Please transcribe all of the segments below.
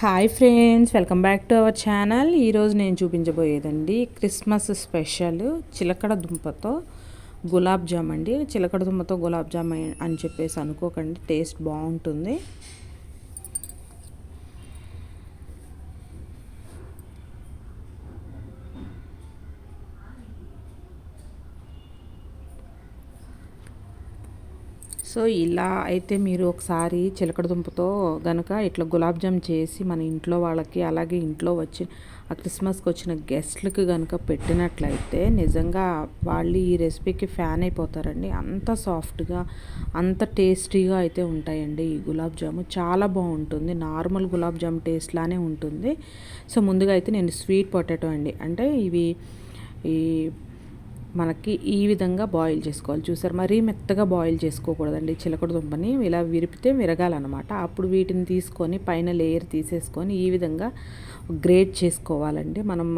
Hi friends welcome back to our channel ఈరోజు నేను చూపించబోయేదండి Christmas special చిలకడ దుంపతో గులాబ్ జామ్ అండి. చిలకడ దుంపతో గులాబ్ జామ్ అని చెప్పేసి అనుకోకండి టేస్ట్ బాగుంటుంది. సో ఇలా అయితే మీరు ఒకసారి చిలకడదుంపతో కనుక ఇట్లా గులాబ్ జామ్ చేసి మన ఇంట్లో వాళ్ళకి అలాగే ఇంట్లో వచ్చి ఆ క్రిస్మస్కి వచ్చిన గెస్ట్లకు కనుక పెట్టినట్లయితే నిజంగా వాళ్ళు ఈ రెసిపీకి ఫ్యాన్ అయిపోతారండి. అంత సాఫ్ట్గా అంత టేస్టీగా అయితే ఉంటాయండి ఈ గులాబ్ జాము. చాలా బాగుంటుంది. నార్మల్ గులాబ్ జామ్ టేస్ట్లానే ఉంటుంది. సో ముందుగా అయితే నేను స్వీట్ పొటాటో అండి. అంటే ఇవి ఈ మనకి ఈ విధంగా బాయిల్ చేసుకోవాలి. చూసారు మరీ మెత్తగా బాయిల్ చేసుకోకూడదండి. చిలకడ దుంపని ఇలా విరిపితే విరగాలన్నమాట. అప్పుడు వీటిని తీసుకొని పైన లేయర్ తీసేసుకొని ఈ విధంగా గ్రేట్ చేసుకోవాలండి. మనం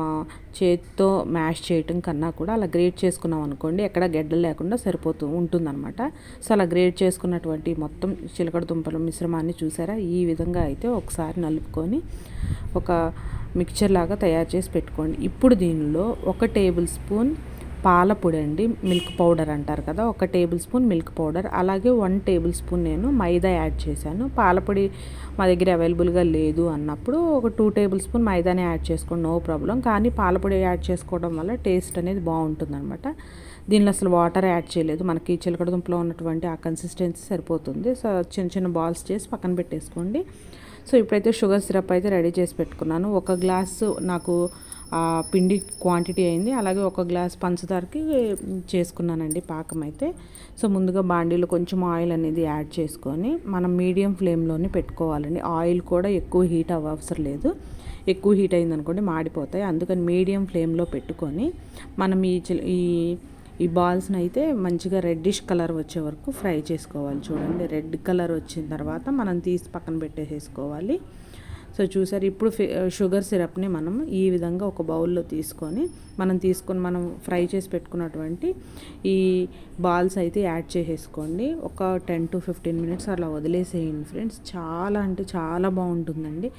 చేతితో మ్యాష్ చేయటం కన్నా కూడా అలా గ్రేట్ చేసుకున్నాం అనుకోండి ఎక్కడ గెడ్డలు లేకుండా సరిపోతూ ఉంటుందన్నమాట. సో అలా గ్రేట్ చేసుకున్నటువంటి మొత్తం చిలకడ దుంపల మిశ్రమాన్ని చూసారా? ఈ విధంగా అయితే ఒకసారి నలుపుకొని ఒక మిక్చర్ లాగా తయారు చేసి పెట్టుకోండి. ఇప్పుడు దీనిలో ఒక టేబుల్ స్పూన్ పాలపొడి అండి మిల్క్ పౌడర్ అంటారు కదా ఒక టేబుల్ స్పూన్ మిల్క్ పౌడర్. అలాగే వన్ టేబుల్ స్పూన్ నేను మైదా యాడ్ చేశాను. పాలపొడి మా దగ్గర అవైలబుల్గా లేదు అన్నప్పుడు ఒక టూ టేబుల్ స్పూన్ మైదానే యాడ్ చేసుకోండి నో ప్రాబ్లం. కానీ పాలపొడి యాడ్ చేసుకోవడం వల్ల టేస్ట్ అనేది బాగుంటుంది అనమాట దీనిలో అసలు వాటర్ యాడ్ చేయలేదు. మనకి చిలకడ దుంపలో ఉన్నటువంటి ఆ కన్సిస్టెన్సీ సరిపోతుంది. సో చిన్న చిన్న బాల్స్ చేసి పక్కన పెట్టేసుకోండి. సో ఇప్పుడైతే షుగర్ సిరప్ అయితే రెడీ చేసి పెట్టుకున్నాను. ఒక గ్లాసు నాకు పిండి క్వాంటిటీ అయింది. అలాగే ఒక గ్లాస్ పంచదారకి చేసుకున్నానండి పాకం అయితే సో ముందుగా బాండీలో కొంచెం ఆయిల్ అనేది యాడ్ చేసుకొని మనం మీడియం ఫ్లేమ్లోనే పెట్టుకోవాలండి. ఆయిల్ కూడా ఎక్కువ హీట్ అవ్వవసరం లేదు. ఎక్కువ హీట్ అయిందనుకోండి మాడిపోతాయి. అందుకని మీడియం ఫ్లేమ్లో పెట్టుకొని మనం ఈ ఈ ఈ బాల్స్ని అయితే మంచిగా రెడ్డిష్ కలర్ వచ్చే వరకు ఫ్రై చేసుకోవాలి. చూడండి రెడ్ కలర్ వచ్చిన తర్వాత మనం తీసి పక్కన పెట్టేసేసుకోవాలి. సో చూసారు ఇప్పుడు షుగర్ సిరప్ని మనం ఈ విధంగా ఒక బౌల్లో తీసుకొని మనం తీసుకొని మనం ఫ్రై చేసి పెట్టుకున్నటువంటి ఈ బాల్స్ అయితే యాడ్ చేసేసుకోండి. ఒక టెన్ టు ఫిఫ్టీన్ మినిట్స్ అలా వదిలేసేయండి ఫ్రెండ్స్. చాలా అంటే చాలా బాగుంటుందండి.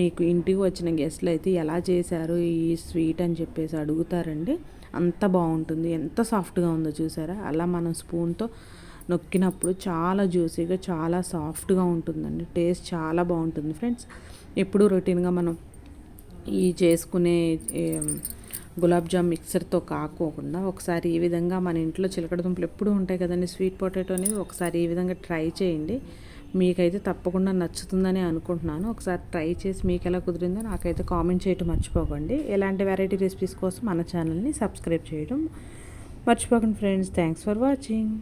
మీకు ఇంటికి వచ్చిన గెస్ట్లు అయితే ఎలా చేశారు ఈ స్వీట్ అని చెప్పేసి అడుగుతారండి. అంత బాగుంటుంది. ఎంత సాఫ్ట్గా ఉందో చూసారా? అలా మనం స్పూన్తో నొక్కినప్పుడు చాలా జ్యూసీగా చాలా సాఫ్ట్గా ఉంటుందండి. టేస్ట్ చాలా బాగుంటుంది ఫ్రెండ్స్. ఎప్పుడు రొటీన్గా మనం ఈ చేసుకునే గులాబ్ జామ్ మిక్సర్తో కాకోకుండా ఒకసారి ఈ విధంగా మన ఇంట్లో చిలకడ దుంపలు ఎప్పుడు ఉంటాయి కదండి స్వీట్ పొటాటో అనేది ఒకసారి ఈ విధంగా ట్రై చేయండి. మీకైతే తప్పకుండా నచ్చుతుందని అనుకుంటున్నాను. ఒకసారి ట్రై చేసి మీకు ఎలా కుదిరిందో నాకైతే కామెంట్ చేయటం మర్చిపోకండి. ఎలాంటి వెరైటీ రెసిపీస్ కోసం మన ఛానల్ని సబ్స్క్రైబ్ చేయడం మర్చిపోకండి ఫ్రెండ్స్. Thanks for watching.